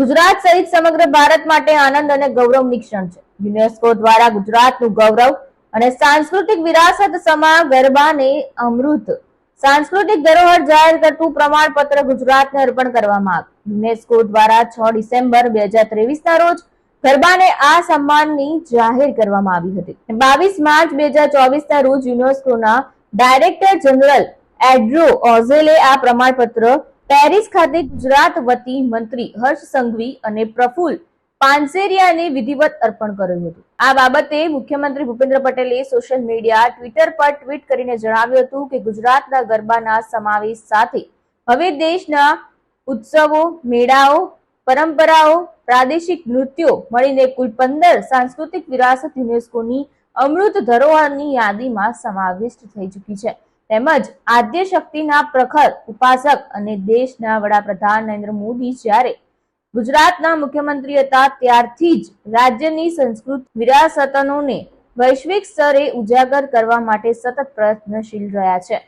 ગુજરાત સહિત સમગ્ર ભારત માટે આનંદ અને ગૌરવની ક્ષણ છે. યુનેસ્કો દ્વારા ગુજરાતનું ગૌરવ અને સાંસ્કૃતિક વિરાસત સમા ગરબાને અમૃત સાંસ્કૃતિક ધરોહર જાહેર કરતું પ્રમાણપત્ર ગુજરાતને અર્પણ કરવામાં આવ્યું. યુનેસ્કો દ્વારા છ ડિસેમ્બર બે હજાર ત્રેવીસના રોજ ગરબાને આ સન્માનની જાહેર કરવામાં આવી હતી. બાવીસ માર્ચ બે હજાર ચોવીસના રોજ યુનેસ્કોના ડાયરેક્ટર જનરલ એડ્રો ઓઝેલે આ પ્રમાણપત્ર પેરિસ ખાતે ગુજરાત વતી મંત્રી હર્ષ સંઘવી અને પ્રફુલ્લ પાનસેરિયાને વિધિવત અર્પણ કર્યું હતું. આ બાબતે મુખ્યમંત્રી ભૂપેન્દ્ર પટેલે સોશિયલ મીડિયા, ટ્વિટર પર ટ્વીટ કરીને જણાવ્યું હતું કે ગુજરાતના ગરબાના સમાવેશ સાથે હવે દેશના ઉત્સવો, મેળાઓ, પરંપરાઓ, પ્રાદેશિક નૃત્યો મળીને કુલ પંદર સાંસ્કૃતિક વિરાસત યુનેસ્કોની અમૃત ધરોહરની યાદીમાં સમાવિષ્ટ થઈ ચૂકી છે. તેમજ આદ્ય શક્તિના પ્રખર ઉપાસક અને દેશના વડાપ્રધાન નરેન્દ્ર મોદી જ્યારે ગુજરાતના મુખ્યમંત્રી હતા, ત્યારથી જ રાજ્યની સંસ્કૃત વિરાસતનોને વૈશ્વિક સ્તરે ઉજાગર કરવા માટે સતત પ્રયત્નશીલ રહ્યા છે.